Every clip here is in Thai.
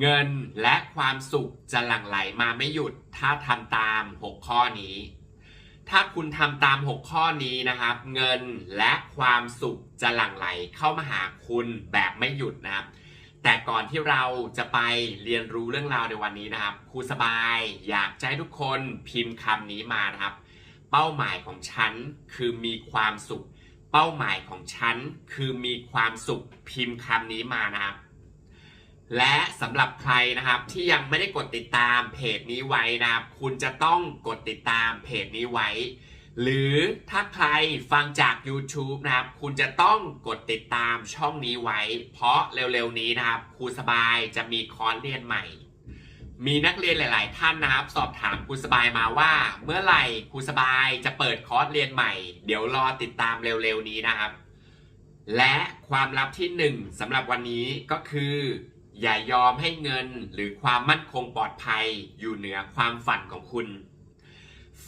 เงินและความสุขจะหลั่งไหลมาไม่หยุด ถ้าทำตาม 6 ข้อนี้ ถ้าคุณทำตาม 6 ข้อนี้นะครับ เงินและความสุขจะหลั่งไหลเข้ามาหาคุณแบบไม่หยุดนะครับ แต่ก่อนที่เราจะไปเรียนรู้เรื่องราวในวันนี้นะครับครูสบายอยากให้ทุกคนพิมพ์คำนี้มานะครับ เป้าหมายของฉันคือมีความสุข เป้าหมายของฉันคือมีความสุขพิมพ์คำนี้มานะครับ และสำหรับใครนะครับที่ยังไม่ได้กดติดตามเพจนี้ไว้นะครับ คุณจะต้องกดติดตามเพจนี้ไว้ หรือถ้าใครฟังจาก YouTube นะครับ คุณจะต้องกดติดตามช่องนี้ไว้ เพราะเร็วๆนี้นะครับครูสบายจะมีคอร์สเรียนใหม่ มีนักเรียนหลาย ๆ ท่านนะครับ สอบถามครูสบายมาว่า เมื่อไหร่ครูสบายจะเปิดคอร์สเรียนใหม่ เดี๋ยวรอติดตามเร็วๆนี้นะครับ และความลับที่หนึ่งสำหรับวันนี้ก็คือ อย่ายอมให้เงินหรือความมั่นคงปลอดภัยอยู่เหนือความฝันของคุณ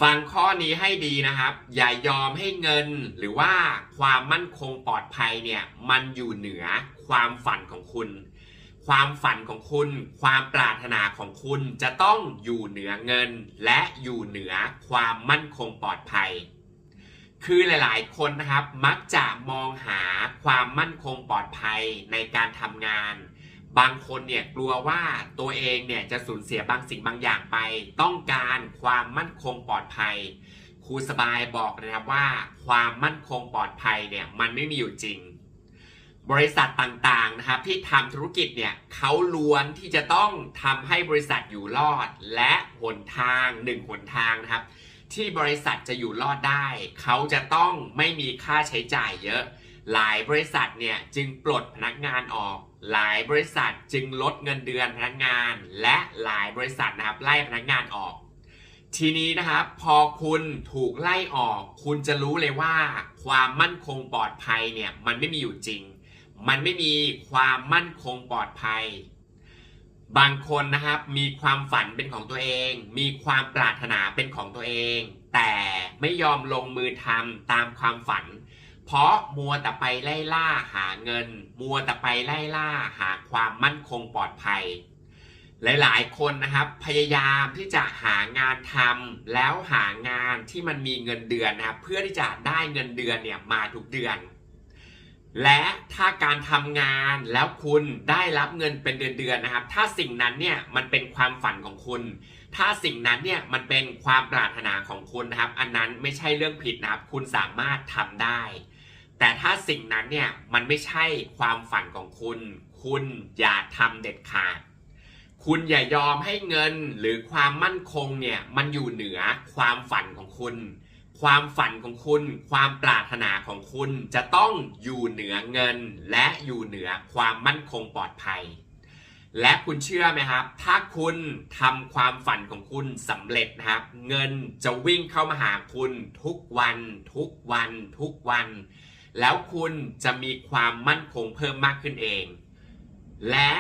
ฟังข้อนี้ให้ดีนะครับ อย่ายอมให้เงินหรือว่าความมั่นคงปลอดภัยเนี่ยมันอยู่เหนือความฝันของคุณ ความฝันของคุณ ความปรารถนาของคุณจะต้องอยู่เหนือเงิน และอยู่เหนือความมั่นคงปลอดภัยคือหลาย ๆ คนนะครับมักจะมองหาความมั่นคงปลอดภัยในการทำงาน บางคนเนี่ยกลัวว่าตัวเองเนี่ยจะสูญเสียบางสิ่งบางอย่างไป ต้องการความมั่นคงปลอดภัยครูสบายบอกนะครับว่าความมั่นคงปลอดภัยเนี่ยมันไม่มีอยู่จริง บริษัทต่างๆนะครับที่ทำธุรกิจเนี่ยเขาล้วนที่จะต้องทำให้บริษัทอยู่รอด และหนทางหนึ่งหนทางนะครับ ที่บริษัทจะอยู่รอดได้ เขาจะต้องไม่มีค่าใช้จ่ายเยอะ หลายบริษัทเนี่ยจึงปลดพนักงานออก หลายบริษัทจึงลดเงินเดือนพนักงาน และหลายบริษัทนะครับไล่พนักงานออก ทีนี้นะครับพอคุณถูกไล่ออก คุณจะรู้เลยว่า ความมั่นคงปลอดภัยเนี่ยมันไม่มีอยู่จริง มันไม่มีความมั่นคงปลอดภัย บางคนนะครับมีความฝันเป็นของตัวเอง มีความปรารถนาเป็นของตัวเอง แต่ไม่ยอมลงมือทำตามความฝันเเพราะมัวแต่ไปไล่ล่าหาเงิน มัวแต่ไปไล่ล่าหาความมั่นคงปลอดภัย หลายๆ คนนะครับ พยายามที่จะหางานทำแล้วหางานที่มันมีเงินเดือนนะครับเพื่อที่จะได้เงินเดือนเนี่ยมาทุกเดือน และถ้าการทำงานแล้วคุณได้รับเงินเป็นเดือนๆนะครับ ถ้าสิ่งนั้นเนี่ยมันเป็นความฝันของคุณ ถ้าสิ่งนั้นเนี่ยมันเป็นความปรารถนาของคุณนะครับ อันนั้นไม่ใช่เรื่องผิดนะครับ คุณสามารถทำได้ แต่ถ้าสิ่งนั้นเนี่ยมันไม่ใช่ความฝันของคุณ คุณอย่าทำเด็ดขาด คุณอย่ายอมให้เงินหรือความมั่นคงเนี่ยมันอยู่เหนือความฝันของคุณ ความฝันของคุณ ความปรารถนาของคุณจะต้องอยู่เหนือเงิน และอยู่เหนือความมั่นคงปลอดภัย และคุณเชื่อไหมครับ ถ้าคุณทำความฝันของคุณสำเร็จนะครับ เงินจะวิ่งเข้ามาหาคุณทุกวัน ทุกวัน ทุกวัน แล้วคุณจะมีความมั่นคงเพิ่มมากขึ้นเอง และ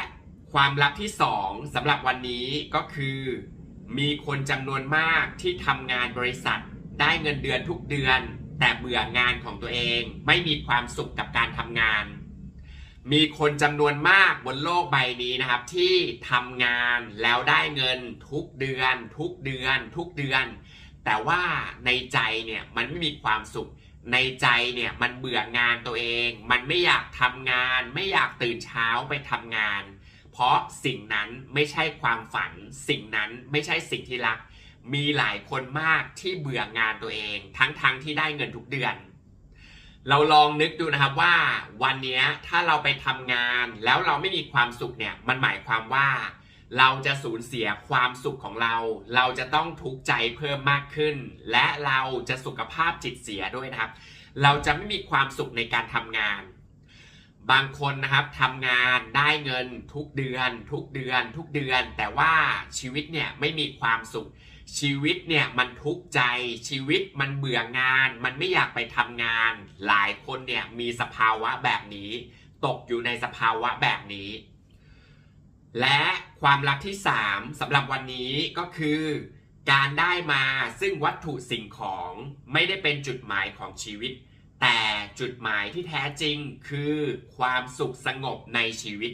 ความลับที่สองสำหรับวันนี้ก็คือ มีคนจำนวนมากที่ทำงานบริษัท ได้เงินเดือนทุกเดือน แต่เบื่องานของตัวเอง ไม่มีความสุขกับการทำงาน มีคนจำนวนมากบนโลกใบนี้นะครับ ที่ทำงานแล้วได้เงินทุกเดือน ทุกเดือน ทุกเดือน แต่ว่าในใจเนี่ยมันไม่มีความสุข ในใจเนี่ยมันเบื่องานตัวเอง มันไม่อยากทำงาน ไม่อยากตื่นเช้าไปทำงาน เพราะสิ่งนั้นไม่ใช่ความฝัน สิ่งนั้นไม่ใช่สิ่งที่รัก มีหลายคนมากที่เบื่องานตัวเอง ทั้งๆทที่ได้เงินทุกเดือน เราลองนึกดูนะครับว่าวันนี้ถ้าเราไปทำงานแล้วเราไม่มีความสุขเนี่ยมันหมายความว่า เราจะสูญเสียความสุขของเรา เราจะต้องทุกข์ใจเพิ่มมากขึ้น และเราจะสุขภาพจิตเสียด้วยนะครับ เราจะไม่มีความสุขในการทำงาน บางคนนะครับทำงานได้เงินทุกเดือน ทุกเดือน ทุกเดือน แต่ว่าชีวิตเนี่ยไม่มีความสุข ชีวิตเนี่ยมันทุกข์ใจ ชีวิตมันเบื่องาน มันไม่อยากไปทำงาน หลายคนเนี่ยมีสภาวะแบบนี้ ตกอยู่ในสภาวะแบบนี้ และความลับที่ 3สำหรับวันนี้ก็คือ การได้มาซึ่งวัตถุสิ่งของไม่ได้เป็นจุดหมายของชีวิต แต่จุดหมายที่แท้จริงคือความสุขสงบในชีวิต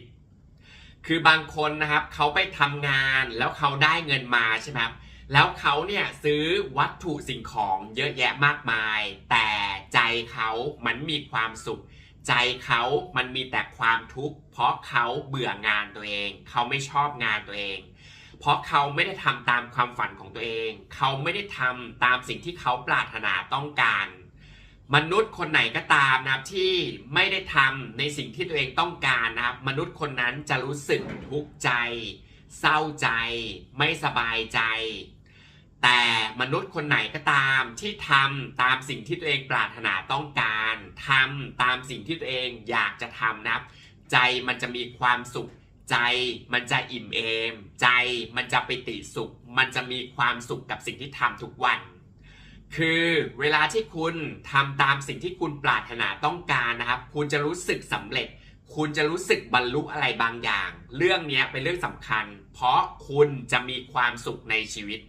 คือบางคนนะครับเขาไปทำงานแล้วเขาได้เงินมาใช่ไหมครับแล้วเขาเนี่ยซื้อวัตถุสิ่งของเยอะแยะมากมาย แต่ใจเขามันมีความสุข ใจเขามันมีแต่ความทุกข์เพราะเขาเบื่องานตัวเอง เขาไม่ชอบงานตัวเอง เพราะเขาไม่ได้ทำตามความฝันของตัวเอง เขาไม่ได้ทำตามสิ่งที่เขาปรารถนาต้องการ มนุษย์คนไหนก็ตามนะที่ไม่ได้ทำในสิ่งที่ตัวเองต้องการนะครับ มนุษย์คนนั้นจะรู้สึกทุกข์ใจ เศร้าใจ ไม่สบายใจ แต่มนุษย์คนไหนก็ตามที่ทำตามสิ่งที่ตัวเองปรารถนาต้องการทำตามสิ่งที่ตัวเองอยากจะทำนะครับใจมันจะมีความสุข ใจมันจะอิ่มเอม ใจมันจะไปติสุข มันจะมีความสุขกับสิ่งที่ทำทุกวัน คือเวลาที่คุณทำตามสิ่งที่คุณปรารถนาต้องการนะครับ คุณจะรู้สึกสำเร็จ คุณจะรู้สึกบรรลุอะไรบางอย่าง เรื่องนี้เป็นเรื่องสำคัญ เพราะคุณจะมีความสุขในชีวิต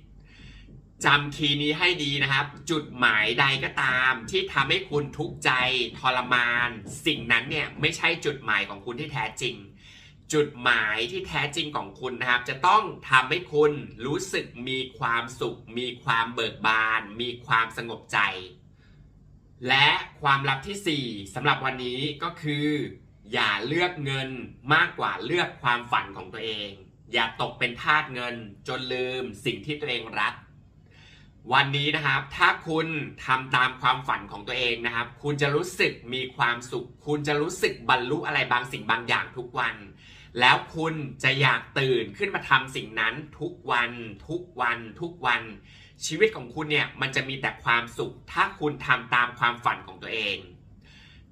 จำคีย์นี้ให้ดีนะครับ จุดหมายใดก็ตาม ที่ทำให้คุณทุกข์ใจทรมาน สิ่งนั้นเนี่ยไม่ใช่จุดหมายของคุณที่แท้จริง จุดหมายที่แท้จริงของคุณนะครับ จะต้องทำให้คุณรู้สึกมีความสุข มีความเบิกบาน มีความสงบใจ และความลับที่ 4สำหรับวันนี้ก็คือ อย่าเลือกเงินมากกว่าเลือกความฝันของตัวเอง อย่าตกเป็นทาสเงิน จนลืมสิ่งที่ตัวเองรัก วันนี้นะครับ ถ้าคุณทำตามความฝันของตัวเองนะครับ คุณจะรู้สึกมีความสุข คุณจะรู้สึกบรรลุอะไรบางสิ่งบางอย่างทุกวัน แล้วคุณจะอยากตื่นขึ้นมาทำสิ่งนั้นทุกวัน ทุกวัน ทุกวัน ชีวิตของคุณเนี่ยมันจะมีแต่ความสุข ถ้าคุณทำตามความฝันของตัวเอง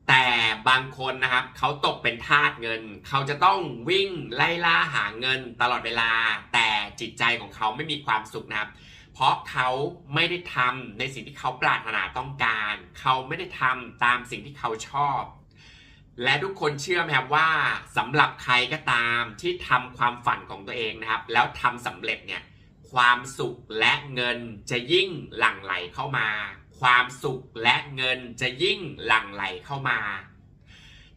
แต่บางคนนะครับเขาตกเป็นทาสเงิน เขาจะต้องวิ่งไล่ล่าหาเงินตลอดเวลา แต่จิตใจของเขาไม่มีความสุขนะครับ เพราะเขาไม่ได้ทำในสิ่งที่เขาปรารถนาต้องการ เขาไม่ได้ทำตามสิ่งที่เขาชอบ และทุกคนเชื่อไหมครับว่าสำหรับใครก็ตามที่ทำความฝันของตัวเองนะครับ แล้วทำสำเร็จเนี่ยความสุขและเงินจะยิ่งหลั่งไหลเข้ามา ความสุขและเงินจะยิ่งหลั่งไหลเข้ามา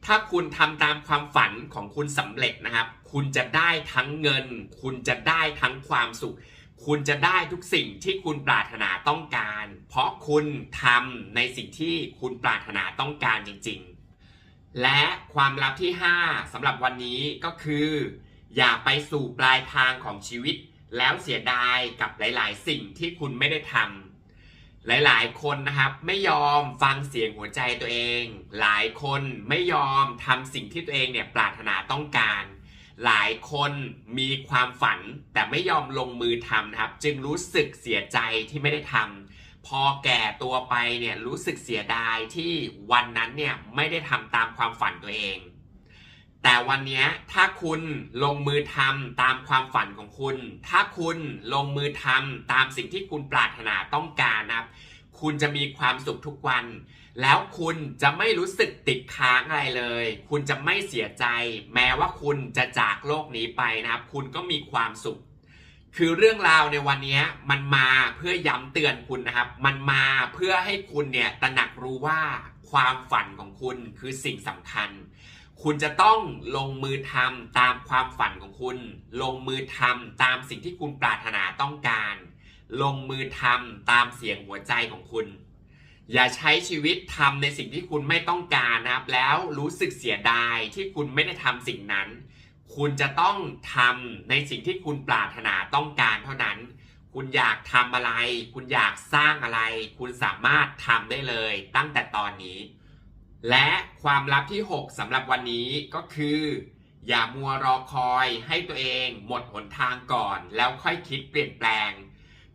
ถ้าคุณทำตามความฝันของคุณสำเร็จนะครับ คุณจะได้ทั้งเงิน คุณจะได้ทั้งความสุข คุณจะได้ทุกสิ่งที่คุณปรารถนาต้องการ เพราะคุณทำในสิ่งที่คุณปรารถนาต้องการจริง ๆ และความลับที่ 5สำหรับวันนี้ก็คือ อย่าไปสู่ปลายทางของชีวิต แล้วเสียดายกับหลาย ๆ สิ่งที่คุณไม่ได้ทำหลายๆ คนนะครับไม่ยอมฟังเสียงหัวใจตัวเอง หลายคนไม่ยอมทำสิ่งที่ตัวเองเนี่ยปรารถนาต้องการ หลายคนมีความฝันแต่ไม่ยอมลงมือทำนะครับ จึงรู้สึกเสียใจที่ไม่ได้ทำพอแก่ตัวไปเนี่ยรู้สึกเสียดายที่วันนั้นเนี่ยไม่ได้ทำตามความฝันตัวเอง แต่วันนี้ถ้าคุณลงมือทำตามความฝันของคุณ ถ้าคุณลงมือทำตามสิ่งที่คุณปรารถนาต้องการนะครับ คุณจะมีความสุขทุกวัน แล้วคุณจะไม่รู้สึกติดค้างอะไรเลย คุณจะไม่เสียใจ แม้ว่าคุณจะจากโลกนี้ไปนะครับ คุณก็มีความสุข คือเรื่องราวในวันนี้มันมาเพื่อย้ำเตือนคุณนะครับ มันมาเพื่อให้คุณเนี่ยตระหนักรู้ว่าความฝันของคุณคือสิ่งสำคัญ คุณจะต้องลงมือทำตามความฝันของคุณ ลงมือทำตามสิ่งที่คุณปรารถนาต้องการ ลงมือทำตามเสียงหัวใจของคุณ อย่าใช้ชีวิตทำในสิ่งที่คุณไม่ต้องการนะครับ แล้วรู้สึกเสียดายที่คุณไม่ได้ทำสิ่งนั้น คุณจะต้องทำในสิ่งที่คุณปรารถนาต้องการเท่านั้น คุณอยากทำอะไร คุณอยากสร้างอะไร คุณสามารถทำได้เลยตั้งแต่ตอนนี้ และความลับที่ 6สำหรับวันนี้ก็คือ อย่ามัวรอคอยให้ตัวเองหมดหนทางก่อน แล้วค่อยคิดเปลี่ยนแปลง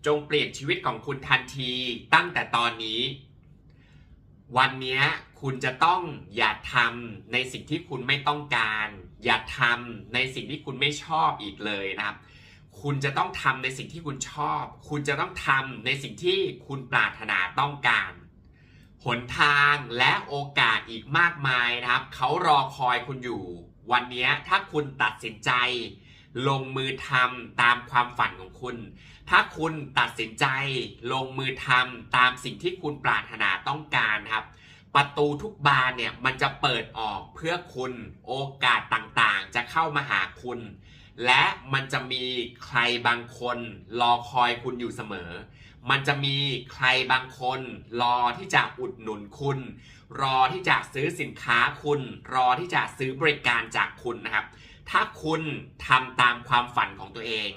จงเปลี่ยนชีวิตของคุณทันทีตั้งแต่ตอนนี้ วันนี้คุณจะต้องอย่าทำในสิ่งที่คุณไม่ต้องการ อย่าทำในสิ่งที่คุณไม่ชอบอีกเลยนะครับ คุณจะต้องทำในสิ่งที่คุณชอบ คุณจะต้องทำในสิ่งที่คุณปรารถนาต้องการหนทางและโอกาสอีกมากมายนะครับ เขารอคอยคุณอยู่ วันนี้ถ้าคุณตัดสินใจ ลงมือทำตามความฝันของคุณ ถ้าคุณตัดสินใจลงมือทำตามสิ่งที่คุณปรารถนาต้องการครับ ประตูทุกบานเนี่ยมันจะเปิดออกเพื่อคุณโอกาสต่างๆ จะเข้ามาหาคุณ และมันจะมีใครบางคนรอคอยคุณอยู่เสมอ มันจะมีใครบางคนรอที่จะอุดหนุนคุณ รอที่จะซื้อสินค้าคุณ รอที่จะซื้อบริการจากคุณนะครับ ถ้าคุณทำตามความฝันของตัวเอง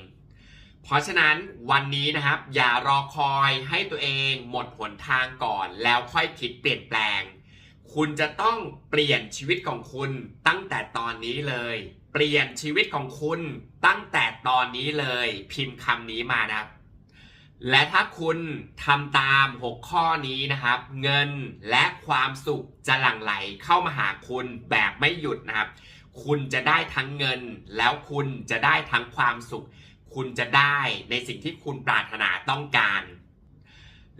เพราะฉะนั้นวันนี้นะครับ อย่ารอคอยให้ตัวเองหมดหนทางก่อน แล้วค่อยคิดเปลี่ยนแปลง คุณจะต้องเปลี่ยนชีวิตของคุณตั้งแต่ตอนนี้เลย เปลี่ยนชีวิตของคุณตั้งแต่ตอนนี้เลย พิมพ์คำนี้มานะและถ้าคุณทำตาม 6 ข้อนี้นะครับ เงินและความสุขจะหลั่งไหลเข้ามาหาคุณแบบไม่หยุดนะครับ คุณจะได้ทั้งเงิน แล้วคุณจะได้ทั้งความสุข คุณจะได้ในสิ่งที่คุณปรารถนาต้องการ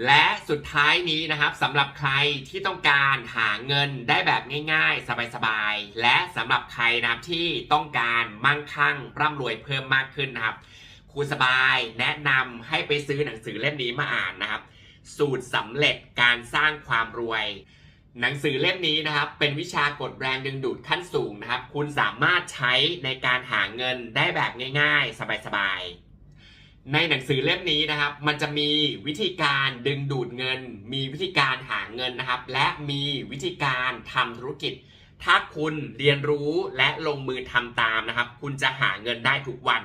และสุดท้ายนี้นะครับสำหรับใครที่ต้องการหาเงินได้แบบง่ายๆ สบายๆ และสำหรับใครนะครับที่ต้องการมั่งคั่งร่ำรวยเพิ่มมากขึ้นนะครับครูสบายแนะนำให้ไปซื้อหนังสือเล่มนี้มาอ่านนะครับ สูตรสำเร็จการสร้างความรวย หนังสือเล่มนี้นะครับ เป็นวิชากดแรงดึงดูดขั้นสูงนะครับ คุณสามารถใช้ในการหาเงินได้แบบง่าย ๆ สบายๆ ในหนังสือเล่มนี้นะครับ มันจะมีวิธีการดึงดูดเงิน มีวิธีการหาเงินนะครับ และมีวิธีการทำธุรกิจ ถ้าคุณเรียนรู้และลงมือทำตามนะครับ คุณจะหาเงินได้ทุกวัน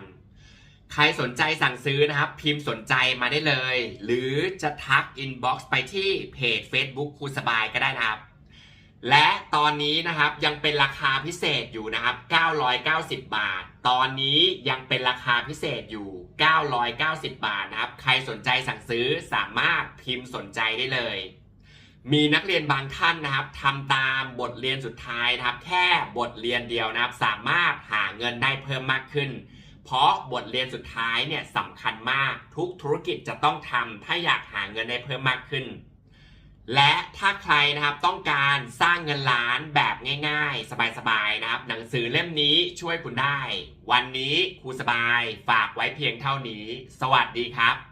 ใครสนใจสั่งซื้อนะครับ พิมพ์สนใจมาได้เลย หรือจะทักอินบ็อกซ์ไปที่เพจ Facebook ครูสบายก็ได้นะครับ และตอนนี้นะครับยังเป็นราคาพิเศษอยู่นะครับ 990 บาท ตอนนี้ยังเป็นราคาพิเศษอยู่ 990 บาทนะครับ ใครสนใจสั่งซื้อสามารถพิมพ์สนใจได้เลย มีนักเรียนบางท่านนะครับทำตามบทเรียนสุดท้ายนะครับ แค่บทเรียนเดียวนะครับ สามารถหาเงินได้เพิ่มมากขึ้น เพราะบทเรียนสุดท้ายเนี่ยสำคัญมากทุกธุรกิจจะต้องทำถ้าอยากหาเงินได้เพิ่มมากขึ้น และถ้าใครนะครับต้องการสร้างเงินล้านแบบง่ายๆ สบายๆนะครับ หนังสือเล่มนี้ช่วยคุณได้ วันนี้ครูสบายฝากไว้เพียงเท่านี้ สวัสดีครับ